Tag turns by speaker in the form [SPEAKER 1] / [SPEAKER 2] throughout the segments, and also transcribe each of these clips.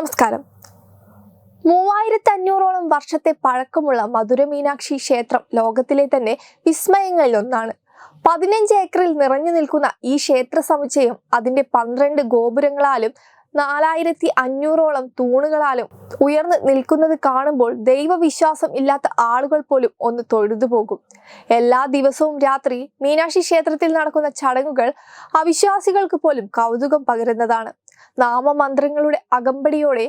[SPEAKER 1] നമസ്കാരം. മൂവായിരത്തി അഞ്ഞൂറോളം വർഷത്തെ പഴക്കമുള്ള മധുര മീനാക്ഷി ക്ഷേത്രം ലോകത്തിലെ തന്നെ വിസ്മയങ്ങളിൽ ഒന്നാണ് പതിനഞ്ച് ഏക്കറിൽ നിറഞ്ഞു നിൽക്കുന്ന ഈ ക്ഷേത്ര സമുച്ചയം അതിന്റെ പന്ത്രണ്ട് ഗോപുരങ്ങളാലും നാലായിരത്തി അഞ്ഞൂറോളം തൂണുകളാലും ഉയർന്നു നിൽക്കുന്നത് കാണുമ്പോൾ ദൈവവിശ്വാസം ഇല്ലാത്ത ആളുകൾ പോലും ഒന്ന് തൊഴുതു പോകും. എല്ലാ ദിവസവും രാത്രി മീനാക്ഷി ക്ഷേത്രത്തിൽ നടക്കുന്ന ചടങ്ങുകൾ അവിശ്വാസികൾക്ക് പോലും കൗതുകം പകരുന്നതാണ്. നാമമന്ത്രങ്ങളുടെ അകമ്പടിയോടെ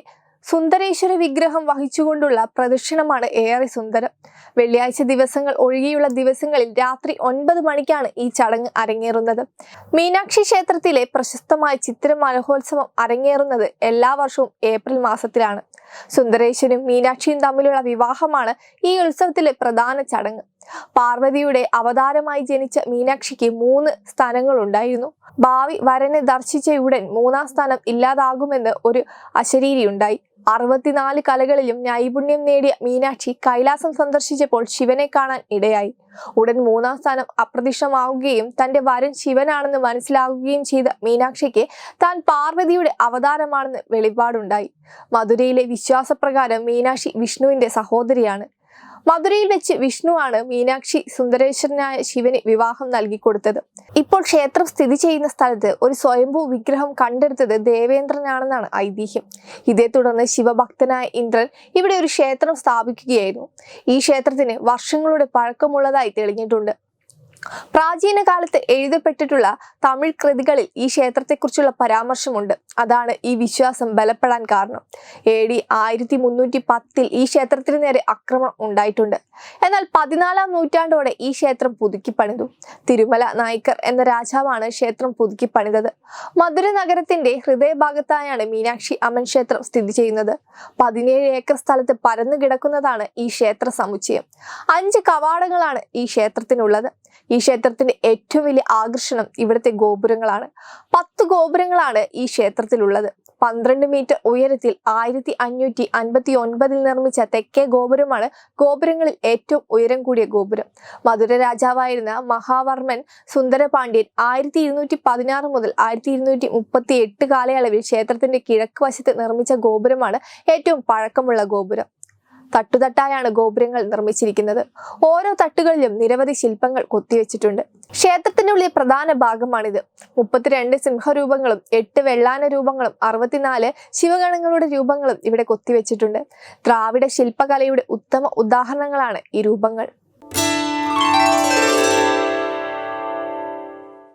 [SPEAKER 1] സുന്ദരേശ്വര വിഗ്രഹം വഹിച്ചുകൊണ്ടുള്ള പ്രദക്ഷിണമാണ് ഏറെ സുന്ദരം. വെള്ളിയാഴ്ച ദിവസങ്ങൾ ഒഴികെയുള്ള ദിവസങ്ങളിൽ രാത്രി ഒൻപത് മണിക്കാണ് ഈ ചടങ്ങ് അരങ്ങേറുന്നത്. മീനാക്ഷി ക്ഷേത്രത്തിലെ പ്രശസ്തമായ ചിത്ര മഹോത്സവം അരങ്ങേറുന്നത് എല്ലാ വർഷവും ഏപ്രിൽ മാസത്തിലാണ്. സുന്ദരേശ്വരും മീനാക്ഷിയും തമ്മിലുള്ള വിവാഹമാണ് ഈ ഉത്സവത്തിലെ പ്രധാന ചടങ്ങ്. പാർവതിയുടെ അവതാരമായി ജനിച്ച മീനാക്ഷിക്ക് മൂന്ന് സ്ഥാനങ്ങളുണ്ടായിരുന്നു. ഭാവി വരനെ ദർശിച്ചയുടൻ മൂന്നാം സ്ഥാനം ഇല്ലാതാകുമെന്ന് ഒരു അശരീരിയുണ്ടായി. അറുപത്തിനാല് കലകളിലും നൈപുണ്യം നേടിയ മീനാക്ഷി കൈലാസം സന്ദർശിച്ചപ്പോൾ ശിവനെ കാണാൻ ഇടയായി. ഉടൻ മൂന്നാം സ്ഥാനം അപ്രത്യക്ഷമാവുകയും തന്റെ വരൻ ശിവനാണെന്ന് മനസ്സിലാകുകയും ചെയ്ത മീനാക്ഷിക്ക് താൻ പാർവതിയുടെ അവതാരമാണെന്ന് വെളിപാടുണ്ടായി. മധുരയിലെ വിശ്വാസപ്രകാരം മീനാക്ഷി വിഷ്ണുവിന്റെ സഹോദരിയാണ്. മധുരയിൽ വെച്ച് വിഷ്ണുവാണ് മീനാക്ഷി സുന്ദരേശ്വരനായ ശിവന് വിവാഹം നൽകി കൊടുത്തത് ഇപ്പോൾ ക്ഷേത്രം സ്ഥിതി ചെയ്യുന്ന സ്ഥലത്ത് ഒരു സ്വയംഭൂ വിഗ്രഹം കണ്ടെടുത്തത് ദേവേന്ദ്രനാണെന്നാണ് ഐതിഹ്യം. ഇതേ തുടർന്ന് ശിവഭക്തനായ ഇന്ദ്രൻ ഇവിടെ ഒരു ക്ഷേത്രം സ്ഥാപിക്കുകയായിരുന്നു. ഈ ക്ഷേത്രത്തിന് വർഷങ്ങളുടെ പഴക്കമുള്ളതായി തെളിഞ്ഞിട്ടുണ്ട്. പ്രാചീന കാലത്ത് എഴുതപ്പെട്ടിട്ടുള്ള തമിഴ് കൃതികളിൽ ഈ ക്ഷേത്രത്തെക്കുറിച്ചുള്ള പരാമർശമുണ്ട്. അതാണ് ഈ വിശ്വാസം ബലപ്പെടാൻ കാരണം. എ ഡി ആയിരത്തി മുന്നൂറ്റി പത്തിൽ ഈ ക്ഷേത്രത്തിന് നേരെ ആക്രമണം ഉണ്ടായിട്ടുണ്ട്. എന്നാൽ പതിനാലാം നൂറ്റാണ്ടോടെ ഈ ക്ഷേത്രം പുതുക്കി പണിതു. തിരുമല നായ്ക്കർ എന്ന രാജാവാണ് ക്ഷേത്രം പുതുക്കി പണിതത്. മധുര നഗരത്തിന്റെ ഹൃദയഭാഗത്തായാണ് മീനാക്ഷി അമ്മൻ ക്ഷേത്രം സ്ഥിതി ചെയ്യുന്നത്. പതിനേഴ് ഏക്കർ സ്ഥലത്ത് പരന്നു കിടക്കുന്നതാണ് ഈ ക്ഷേത്ര സമുച്ചയം. അഞ്ച് കവാടങ്ങളാണ് ഈ ക്ഷേത്രത്തിനുള്ളത്. ഈ ക്ഷേത്രത്തിന്റെ ഏറ്റവും വലിയ ആകർഷണം ഇവിടുത്തെ ഗോപുരങ്ങളാണ്. പത്ത് ഗോപുരങ്ങളാണ് ഈ ക്ഷേത്രത്തിലുള്ളത്. പന്ത്രണ്ട് മീറ്റർ ഉയരത്തിൽ ആയിരത്തി അഞ്ഞൂറ്റി അൻപത്തി ഒൻപതിൽ നിർമ്മിച്ച തെക്കേ ഗോപുരമാണ് ഗോപുരങ്ങളിൽ ഏറ്റവും ഉയരം കൂടിയ ഗോപുരം. മധുര രാജാവായിരുന്ന മഹാവർമ്മൻ സുന്ദരപാണ്ഡ്യൻ ആയിരത്തി ഇരുന്നൂറ്റി പതിനാറ് മുതൽ ആയിരത്തി ഇരുന്നൂറ്റി മുപ്പത്തി എട്ട് കാലയളവിൽ ക്ഷേത്രത്തിന്റെ കിഴക്ക് വശത്ത് നിർമ്മിച്ച ഗോപുരമാണ് ഏറ്റവും പഴക്കമുള്ള ഗോപുരം. തട്ടുതട്ടായാണ് ഗോപുരങ്ങൾ നിർമ്മിച്ചിരിക്കുന്നത്. ഓരോ തട്ടുകളിലും നിരവധി ശില്പങ്ങൾ കൊത്തിവെച്ചിട്ടുണ്ട്. ക്ഷേത്രത്തിനുള്ളിൽ പ്രധാന ഭാഗമാണിത്. മുപ്പത്തിരണ്ട് സിംഹരൂപങ്ങളും എട്ട് വെള്ളാന രൂപങ്ങളും അറുപത്തിനാല് ശിവഗണങ്ങളുടെ രൂപങ്ങളും ഇവിടെ കൊത്തിവെച്ചിട്ടുണ്ട്. ദ്രാവിഡ ശില്പകലയുടെ ഉത്തമ ഉദാഹരണങ്ങളാണ് ഈ രൂപങ്ങൾ.